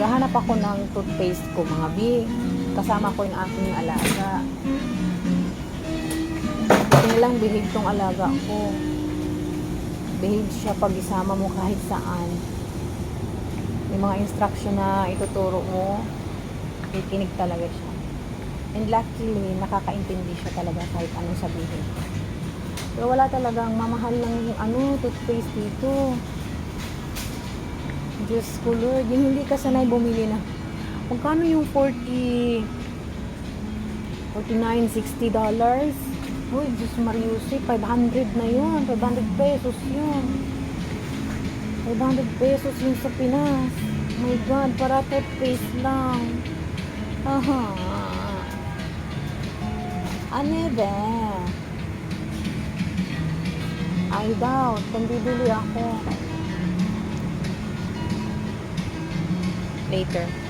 Naghahanap ako ng toothpaste ko, mga bi. Kasama ko yung aking alaga. Buti lang behave tong alaga ko. Behave siya pag isama mo kahit saan. Yung mga instruction na ituturo mo, kikinig talaga siya. And luckily, nakakaintindi siya talaga kahit anong sabihin. Pero wala talagang mamahal lang yung ano, toothpaste dito. Diyos ko Lord, yung hindi ka sanay bumili na. Magkano yung 40, 49, 60 dollars? Uy, Diyos Mariusi, 500 na yun. 500 pesos yun. 500 pesos yun sa Pinas. My God, para toothpaste lang. Aha. Ano ba? I doubt. Kung bibili ako. Later.